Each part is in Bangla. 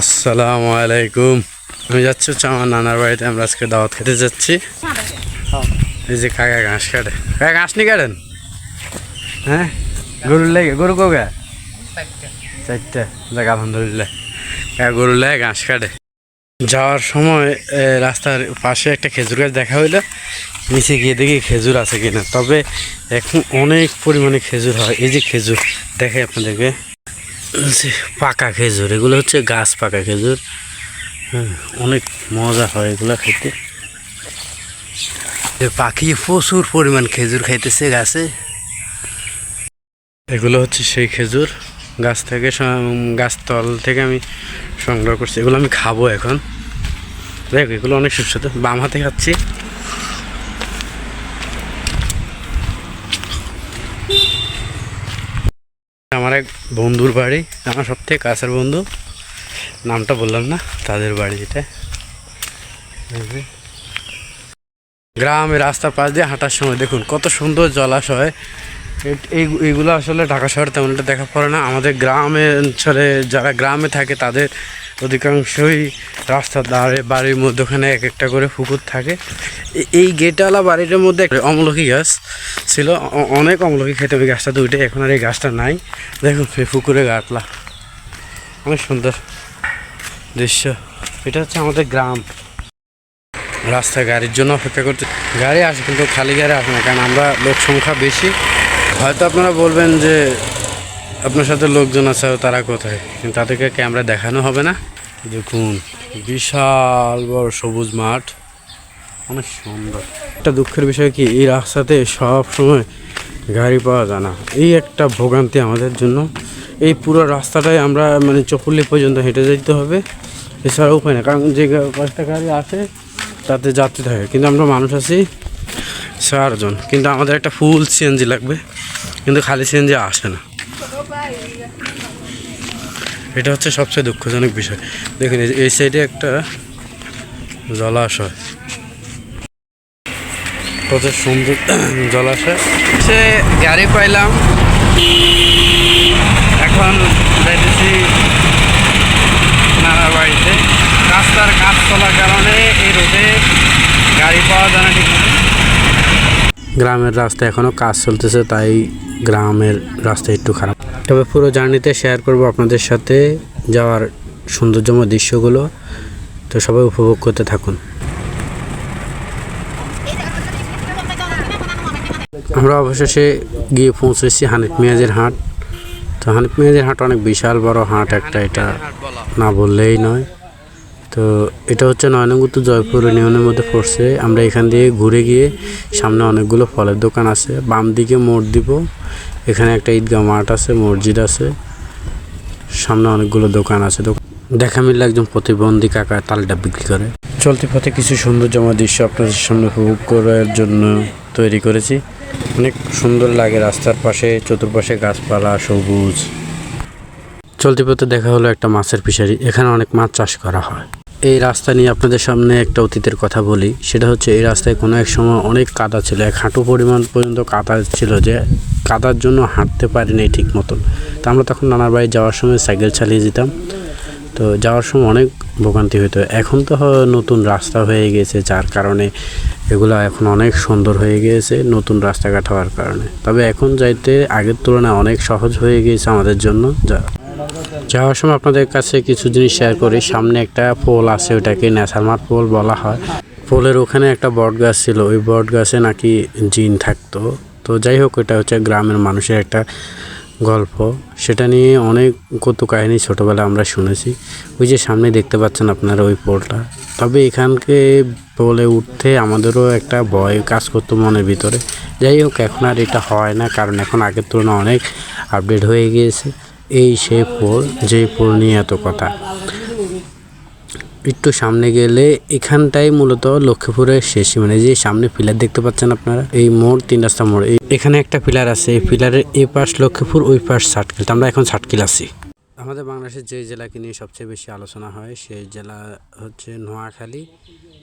আসসালামু আলাইকুম। আমি যাচ্ছি হচ্ছে আমার নানার বাড়িতে, আমরা আজকে দাওয়াত খেতে যাচ্ছি। এই যে কাকা ঘাস কাটে। কাকা ঘাস নি কাটেন? হ্যাঁ? গরুর লেগে গরু কোগা চারটে। দেখ আলহামদুলিল্লাহ। কাকা গরুর লেগে ঘাস কাটে। যাওয়ার সময় রাস্তার পাশে একটা খেজুর গাছ দেখা হইল। নিচে গিয়ে দেখি খেজুর আছে কিনা। তবে এখন অনেক পরিমাণে খেজুর হয়। এই যে খেজুর দেখে আপনাদেরকে। পাকা খেজুর, এগুলো হচ্ছে গাছ পাকা খেজুর। হ্যাঁ অনেক মজা হয় এগুলো খেতে। পাখি প্রচুর পরিমাণ খেজুর খাইতেছে গাছে। এগুলো হচ্ছে সেই খেজুর, গাছ থেকে সং- গাছতল থেকে আমি সংগ্রহ করছি। এগুলো আমি খাব এখন। দেখ, এগুলো অনেক সুস্বাদু। বাম হাতে খাচ্ছি। এক বন্ধুর বাড়ি, আমার সব থেকে কাছের বন্ধু। নামটা বললাম না, তাদের বাড়ি যেটা গ্রামে রাস্তার পাশ দিয়ে হাঁটার সময় দেখুন, কত সুন্দর জলাশয়। এইগুলো আসলে ঢাকা শহরে তেমন একটা দেখা পড়ে না। আমাদের গ্রামে অঞ্চলে যারা গ্রামে থাকে, তাদের অধিকাংশই রাস্তার ধারে বাড়ির মধ্যখানে এক একটা করে পুকুর থাকে। এই গেটওয়ালা বাড়িটার মধ্যে একটা অমলকি গাছ ছিল। অনেক অমলকি খেতে ওই গাছটা দুইটাই, এখন আর এই গাছটা নাই। দেখুন এই পুকুরে গাটলা। অনেক সুন্দর দৃশ্য। এটা হচ্ছে আমাদের গ্রাম। রাস্তায় গাড়ির জন্য অপেক্ষা করতে গাড়ি আসে কিন্তু খালি গাড়ি আসে না, কারণ আমরা লোক সংখ্যা বেশি। হয়তো আপনারা বলবেন যে আপনার সাথে লোকজন আছে তারা কোথায়? কিন্তু তাদেরকে ক্যামেরা দেখানো হবে না। দেখুন, বিশাল বড় সবুজ মাঠ। অনেক সুন্দর। একটা দুঃখের বিষয় কি, এই রাস্তাতে সব সময় গাড়ি পাওয়া যায় না। এই একটা ভোগান্তি আমাদের জন্য। এই পুরো রাস্তাটাই আমরা মানে চপুল্লি পর্যন্ত হেঁটে যেতে হবে। এছাড়া উপায় না কারণ যে কয়েকটা গাড়ি আসে তাতে যাত্রী থাকে। কিন্তু আমরা মানুষ আছি। চারজন। কিন্তু আমাদের একটা ফুল সিএনজি লাগবে, কিন্তু খালি সিএনজি আসে না। এটা হচ্ছে সবচেয়ে দুঃখজনক বিষয়। দেখুন, এই- সাইডে একটা জলাশয়। কত সুন্দর জলাশয়। সে গাড়ি পাইলাম। এখন যাইতেছি নানার বাড়িতে রাস্তার কাজ চলার কারণে এই রোডে গাড়ি পাওয়া যায় না ঠিক গ্রামের রাস্তা এখনও কাজ চলতেছে, তাই গ্রামের রাস্তা একটু খারাপ। তবে পুরো জার্নিতে শেয়ার করব আপনাদের সাথে যাওয়ার সৌন্দর্যময় দৃশ্যগুলো। তো সবাই উপভোগ করতে থাকুন। আমরা অবশেষে গিয়ে পৌঁছেছি হানিফ মিয়াজের হাট। তো হানিফ মিয়াজের হাট অনেক বিশাল বড় হাট একটা, এটা না বললেই নয়। তো এটা হচ্ছে নয়নগুত্তু জয়পুর ইউনিয়নের মধ্যে পড়ছে। আমরা এখান দিয়ে ঘুরে গিয়ে সামনে অনেকগুলো ফলের দোকান আছে। বাম দিকে মোড় দিব। এখানে একটা ঈদগাহ মাঠ আছে, মসজিদ আছে। সামনে অনেকগুলো দোকান আছে। দেখা মিললে একজন প্রতিবন্ধী কাকা তালটা বিক্রি করে। চলতি পথে কিছু সুন্দর জমা দৃশ্য আপনাদের সামনে উপভোগ করার জন্য তৈরি করেছি। অনেক সুন্দর লাগে রাস্তার পাশে, চতুর্পাশে গাছপালা, সবুজ। চলতি পথে দেখা হলো একটা মাছের ফিশারি। এখানে অনেক মাছ চাষ করা হয়। এই রাস্তা নিয়ে আপনাদের সামনে একটা অতীতের কথা বলি। সেটা হচ্ছে এই রাস্তায় কোনো এক সময় অনেক কাদা ছিল, এক হাঁটু পরিমাণ পর্যন্ত কাদা ছিল যে কাদার জন্য হাঁটতে পারিনি ঠিক মতন তা আমরা তখন নানার বাড়ি যাওয়ার সময় সাইকেল চালিয়ে যেতাম। তো যাওয়ার সময় অনেক ভোগান্তি হতো এখন তো নতুন রাস্তা হয়ে গেছে, যার কারণে এগুলো এখন অনেক সুন্দর হয়ে গিয়েছে নতুন রাস্তাঘাট হওয়ার কারণে। তবে এখন যাইতে আগের তুলনায় অনেক সহজ হয়ে গিয়েছে আমাদের জন্য। যা যাওয়ার সময় আপনাদের কাছে কিছু জিনিস শেয়ার করি। সামনে একটা পোল আছে ওটাকে ন্যাসারমার পোল বলা হয়। পোলের ওখানে একটা বট গাছ ছিল, ওই বট গাছে নাকি জিন থাকতো। তো যাই হোক এটা হচ্ছে গ্রামের মানুষের একটা গল্প। সেটা নিয়ে অনেক কত কাহিনী ছোটোবেলায় আমরা শুনেছি। ওই যে সামনে দেখতে পাচ্ছেন আপনারা ওই পোলটা। তবে এখানকে পোলে উঠতে আমাদেরও একটা ভয় কাজ করতো মনের ভিতরে। যাই হোক, এখন আর এটা হয় না, কারণ এখন আগের তুলনায় অনেক আপডেট হয়ে গিয়েছে। এই সে পোল যেই পোল নিয়ে এত কথা। একটু সামনে গেলে এখানটাই মূলত লক্ষ্মীপুরের শেষ মানে যে সামনে পিলার দেখতে পাচ্ছেন আপনারা, এই মোড়, তিন রাস্তা মোড়। এখানে একটা পিলার আছে, এই পিলারের এই পাশ লক্ষ্মীপুর, ওই পাশ সাটকিল আমরা এখন সাটকিল আছি। আমাদের বাংলাদেশের যে জেলাকে নিয়ে সবচেয়ে বেশি আলোচনা হয়, সেই জেলা হচ্ছে নোয়াখালী।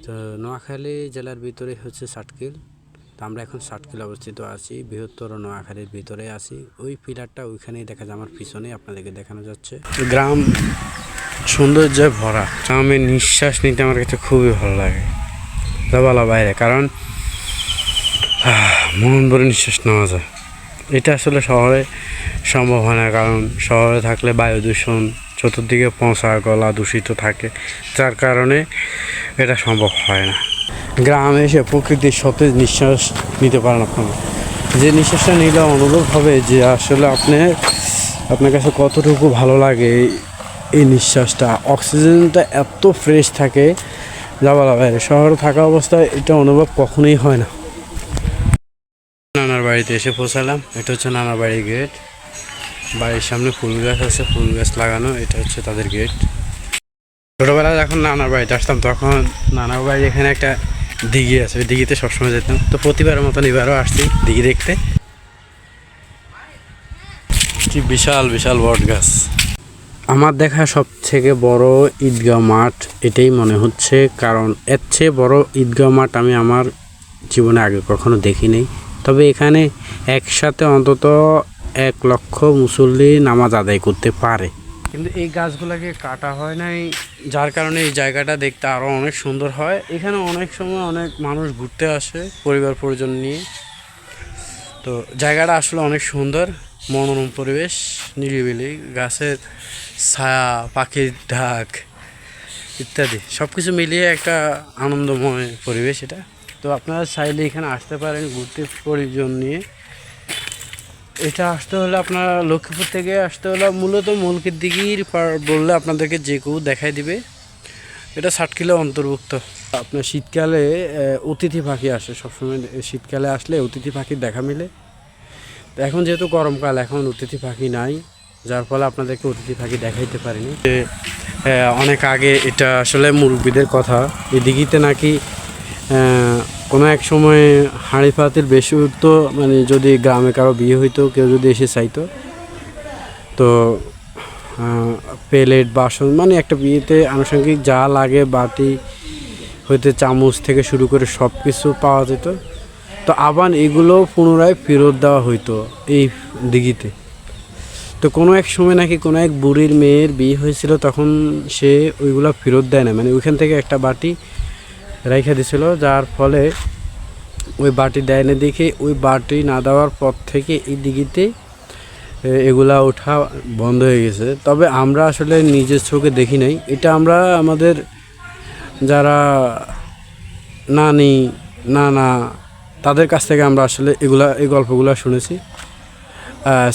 তো নোয়াখালী জেলার ভিতরে হচ্ছে সাটকিল আমরা এখন সাটকিল অবস্থিত আছি, বৃহত্তর নোয়াখালীর ভিতরে আছি। ওই পিলারটা ওইখানেই দেখা যায়, আমার পিছনে আপনাদেরকে দেখানো যাচ্ছে। গ্রাম সৌন্দর্যে ভরা। আমি নিঃশ্বাস নিতে আমার কাছে খুবই ভালো লাগে। তা বলা বাইরে, কারণ মন ভরে নিঃশ্বাস নেওয়া যায়। এটা আসলে শহরে সম্ভব হয় না, কারণ শহরে থাকলে বায়ু দূষণ চতুর্দিকে পচা গলা দূষিত থাকে। যার কারণে এটা সম্ভব হয় না। গ্রামে এসে প্রকৃতির সতেজ নিঃশ্বাস নিতে পারেন আপনারা। যে নিঃশ্বাসটা নিলে অনুভব হবে যে আসলে আপনি, আপনার কাছে কতটুকু ভালো লাগে এই- নিঃশ্বাসটা। অক্সিজেনটা এত ফ্রেশ থাকে যা বলা বাইরে শহরে থাকা অবস্থায় এটা অনুভব কখনোই হয় না। নানার বাড়িতে এসে পৌঁছালাম। এটা হচ্ছে নানার বাড়ির গেট বাড়ির সামনে ফুল গাছ আছে, ফুল গাছ লাগানো, এটা হচ্ছে তাদের গেট ছোটোবেলায় যখন নানার বাড়িতে আসতাম, তখন নানার বাড়ি এখানে একটা দিঘি আছে। ওই দিঘিতে সবসময় যেতাম। তো প্রতিবারের মতন এবারও আসছি দিঘি দেখতে। কি বিশাল বিশাল বট গাছ। আমার দেখা সব থেকে বড় ঈদগাহ মাঠ এটাই মনে হচ্ছে। কারণ এর চেয়ে বড় ঈদগাহ মাঠ আমি আমার জীবনে আগে কখনো দেখিনি। তবে এখানে একসাথে অন্তত এক লক্ষ মুসল্লি নামাজ আদায় করতে পারে। কিন্তু এই গাছগুলোকে কাটা হয় নাই, যার কারণে এই জায়গাটা দেখতে আরও অনেক সুন্দর হয়। এখানে অনেক সময় অনেক মানুষ ঘুরতে আসে পরিবার পরিজন নিয়ে। তো জায়গাটা আসলে অনেক সুন্দর, মনোরম পরিবেশ, নিরিবিলি, গাছের ছায়া, পাখির ঢাক ইত্যাদি। সব কিছু মিলিয়ে একটা আনন্দময় পরিবেশ এটা। তো আপনারা চাইলে এখানে আসতে পারেন ঘুরতে পরিজন নিয়ে। এটা আসতে হলে আপনার লক্ষ্মীপুর থেকে আসতে হলে মূলত মুলকির দিঘির পার বললে আপনাদেরকে যে কেউ দেখাই দিবে। এটা ষাট কিলো অন্তর্ভুক্ত। আপনার শীতকালে অতিথি পাখি আসে সবসময়। শীতকালে আসলে অতিথি পাখির দেখা মিলে। এখন যেহেতু গরমকাল এখন অতিথি পাখি নাই যার ফলে আপনাদেরকে অতিথি পাখি দেখাইতে পারিনি। অনেক আগে এটা আসলে মুরব্বীদের কথা। এই দিঘিতে নাকি কোনো এক সময় হাঁড়ি পাতিল বেশি উঠতো মানে যদি গ্রামে কারও বিয়ে হইতো, কেউ যদি এসে চাইতো। তো প্লেট, বাসন মানে একটা বিয়েতে আনুষঙ্গিক যা লাগে, বাটি হইতে চামচ থেকে শুরু করে সব কিছু পাওয়া যেত। তো আবার এগুলো পুনরায় ফেরত দেওয়া হইতো এই দিঘিতে। তো কোনো এক সময় নাকি কোনো এক বুড়ির মেয়ের বিয়ে হয়েছিল, তখন সে ওইগুলো ফেরত দেয় না। মানে ওইখান থেকে একটা বাটি রেখে দিছিল যার ফলে ওই বাটি দেয় না দেখে ওই বাটি না দেওয়ার পর থেকে এই দিঘিতে এগুলা ওঠা বন্ধ হয়ে গেছে। তবে আমরা আসলে নিজের চোখে দেখি নাই। এটা আমরা আমাদের যারা নানি, নানা, তাদের কাছ থেকে আমরা আসলে এগুলা, এই গল্পগুলো শুনেছি।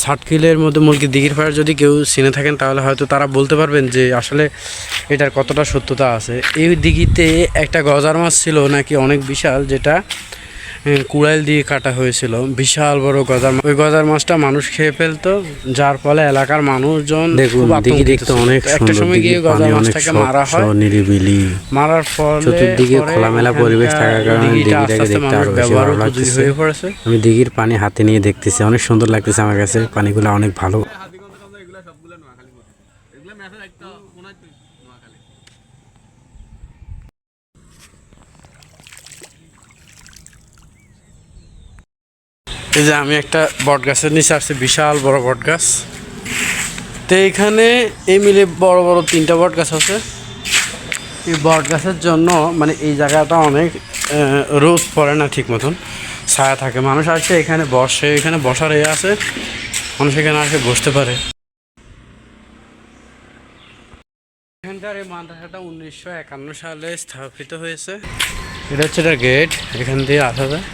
ষাট মধ্যে মুরগি দিঘির ফায়ার যদি কেউ চিনে থাকেন, তাহলে হয়তো তারা বলতে পারবেন যে আসলে এটার কতটা সত্যতা আছে। এই দিঘিতে একটা গজার মাছ ছিল নাকি অনেক বিশাল, যেটা কুড়াইল দিয়ে কাটা হয়েছিল। বিশাল বড় গজার ওই গজার মাছটা মানুষ খেয়ে ফেলতো যার ফলে এলাকার মানুষজন দেখুন দিঘি দেখতে অনেক একটা সময় গিয়ে গজার মাছটাকে মারা হয়। নিরিবিলি। মারার ফলে চতুর্দিকে খোলামেলা পরিবেশ থাকার কারণে দিঘিটাকে দেখতে আরও বেশি ব্যবহার ভালো হয়ে পড়েছে। আমি দিঘির পানি হাতে নিয়ে দেখতেছি অনেক সুন্দর লাগতেছে আমার কাছে পানিগুলো অনেক ভালো। এই যে আমি একটা বট গাছের নিচে আসছি, বিশাল বড় বট গাছ। তো এইখানে এই মিলে বড় বড় তিনটা বট গাছ আছে। এই বট গাছের জন্য মানে এই জায়গাটা অনেক রোদ পড়ে না ঠিক মতন। ছায়া থাকে, মানুষ আসে এখানে বসে, এখানে বসার এ আছে, মানুষ এখানে আসে বসতে পারে। এখানকার এই মাদ্রাসাটা উনিশশো একান্ন সালে স্থাপিত হয়েছে। এটা হচ্ছে এটা গেট, এখান দিয়ে আসা যায়।